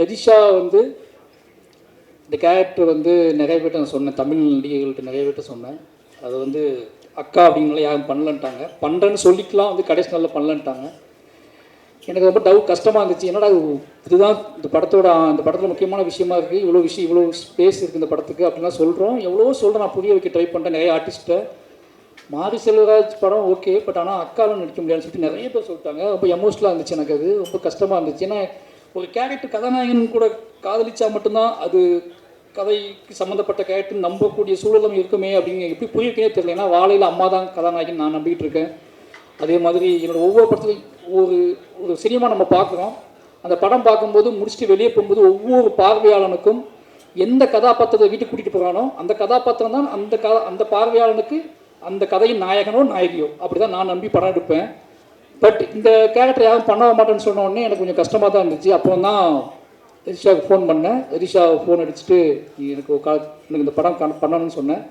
ரதிஷா வந்து இந்த கேரக்டர் வந்து நிறைய பேர்ட்ட நான் சொன்னேன். தமிழ் நடிகைகள்கிட்ட நிறைய பேர்ட்ட சொன்னேன். அது வந்து அக்கா அப்படின்னால யாரும் பண்ணலன்ட்டாங்க. பண்ணுறேன்னு சொல்லிக்கலாம் வந்து கடைசி நாளில் பண்ணலன்ட்டாங்க. எனக்கு ரொம்ப டவுட் கஷ்டமாக இருந்துச்சு. என்னடா இதுதான் இந்த படத்தோட இந்த படத்தில் முக்கியமான விஷயமா இருக்குது இவ்வளோ விஷயம் இவ்வளோ ஸ்பேஸ் இருக்குது இந்த படத்துக்கு அப்படின்லாம் சொல்கிறோம் எவ்வளோ சொல்கிறேன் நான் புரிய வைக்க ட்ரை பண்ணிட்டேன் நிறைய ஆர்டிஸ்ட்டை மாரி செல்வராஜ் படம் ஓகே பட் ஆனால் அக்காலும் நடிக்க முடியாதுன்னு சொல்லிட்டு நிறைய பேர் சொல்லிட்டாங்க. ரொம்ப எமோஷனலாக இருந்துச்சு எனக்கு அது. ரொம்ப கஷ்டமாக இருந்துச்சு. ஏன்னா ஒரு கேரக்டர் கதாநாயகன் கூட காதலிச்சா மட்டும்தான் அது கதைக்கு சம்மந்தப்பட்ட கேரக்டர் நம்பக்கூடிய சூழலும் இருக்குமே அப்படிங்க எப்படி புரிய தெரியல. ஏன்னா வாழையில் அம்மா தான் கதாநாயகன் நான் நம்பிக்கிட்டு இருக்கேன். அதே மாதிரி என்னோட ஒவ்வொரு படத்துலையும் ஒரு ஒரு சினிமா நம்ம பார்க்குறோம். அந்த படம் பார்க்கும்போது முடிச்சுட்டு வெளியே போகும்போது ஒவ்வொரு பார்வையாளனுக்கும் எந்த கதாபாத்திரத்தை வீட்டுக்கு கூட்டிகிட்டு போகிறானோ அந்த கதாபாத்திரம் தான் அந்த க அந்த பார்வையாளனுக்கு அந்த கதையின் நாயகனோ நாயகியோ. அப்படி தான் நான் நம்பி படம் எடுப்பேன். பட் இந்த கேரக்டர் யாரும் பண்ண மாட்டேன்னு சொன்ன உடனே எனக்கு கொஞ்சம் கஷ்டமாக தான் இருந்துச்சு. அப்போ தான் ரிஷாவுக்கு ஃபோன் பண்ணேன். ரிஷா ஃபோன் அடிச்சுட்டு எனக்கு ஒரு கா எனக்கு இந்த படம் கண- பண்ணணும்னு சொன்னேன்.